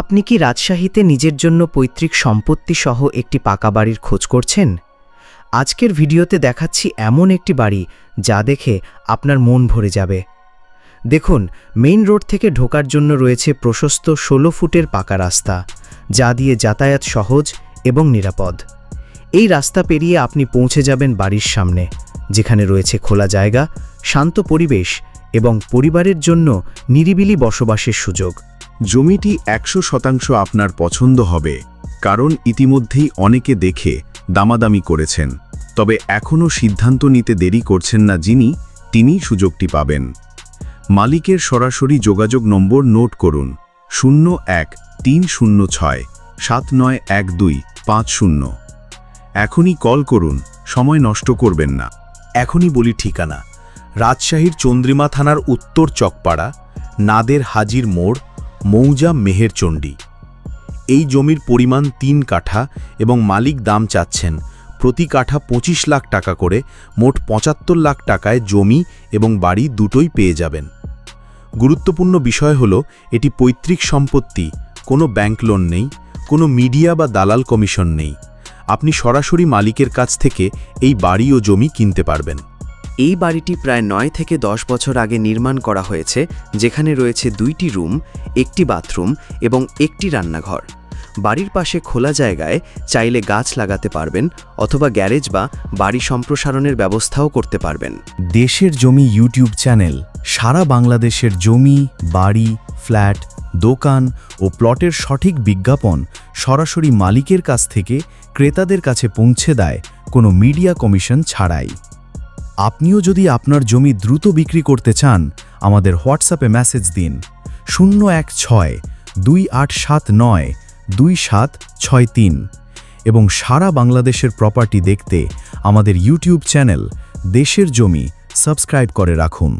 আপনি কি রাজশাহীতে নিজের জন্য পৈতৃক সম্পত্তি সহ একটি পাকা বাড়ির খোঁজ করছেন? আজকের ভিডিওতে দেখাচ্ছি এমন একটি বাড়ি যা দেখে আপনার মন ভরে যাবে। দেখুন, মেইন রোড থেকে ঢোকার জন্য রয়েছে প্রশস্ত ষোলো ফুটের পাকা রাস্তা, যা দিয়ে যাতায়াত সহজ এবং নিরাপদ। এই রাস্তা পেরিয়ে আপনি পৌঁছে যাবেন বাড়ির সামনে, যেখানে রয়েছে খোলা জায়গা, শান্ত পরিবেশ এবং পরিবারের জন্য নিরিবিলি বসবাসের সুযোগ। জমিটি একশো শতাংশ আপনার পছন্দ হবে কারণ ইতিমধ্যেই অনেকে দেখে দামাদামি করেছেন। তবে এখনও সিদ্ধান্ত নিতে দেরি করছেন না যিনি তিনি সুযোগটি পাবেন। মালিকের সরাসরি যোগাযোগ নম্বর নোট করুন শূন্য এক তিন শূন্য ছয় সাত নয় এক দুই পাঁচ শূন্য। এখনই কল করুন সময় নষ্ট করবেন না। এখনই বলি ঠিকানা রাজশাহীর চন্দ্রিমা থানার উত্তর চকপাড়া, নাদের হাজির মোড়, মৌজা মেহেরচণ্ডী এই জমির পরিমাণ তিন কাঠা এবং মালিক দাম চাচ্ছেন প্রতি কাঠা পঁচিশ লাখ টাকা করে, মোট পঁচাত্তর লাখ টাকায় জমি এবং বাড়ি দুটোই পেয়ে যাবেন। গুরুত্বপূর্ণ বিষয় হল, এটি পৈতৃক সম্পত্তি, কোনো ব্যাংক লোন নেই, কোনো মিডিয়া বা দালাল কমিশন নেই। আপনি সরাসরি মালিকের কাছ থেকে এই বাড়ি ও জমি কিনতে পারবেন। এই বাড়িটি প্রায় নয় থেকে দশ বছর আগে নির্মাণ করা হয়েছে, যেখানে রয়েছে দুইটি রুম, একটি বাথরুম এবং একটি রান্নাঘর। বাড়ির পাশে খোলা জায়গায় চাইলে গাছ লাগাতে পারবেন অথবা গ্যারেজ বা বাড়ি সম্প্রসারণের ব্যবস্থাও করতে পারবেন। দেশের জমি ইউটিউব চ্যানেল, সারা বাংলাদেশের জমি, বাড়ি, ফ্ল্যাট, দোকান ও প্লটের সঠিক বিজ্ঞাপন সরাসরি মালিকের কাছ থেকে ক্রেতাদের কাছে পৌঁছে দেয় কোনো মিডিয়া কমিশন ছাড়াই। আপনিও যদি আপনার জমি দ্রুত বিক্রি করতে চান, আমাদের হোয়াটসঅ্যাপে মেসেজ দিন। শূন্য এক ছয় দুই আট সাত নয় দুই সাত ছয় তিন এবং সারা বাংলাদেশের প্রপার্টি দেখতে আমাদের ইউটিউব চ্যানেল দেশের জমি সাবস্ক্রাইব করে রাখুন।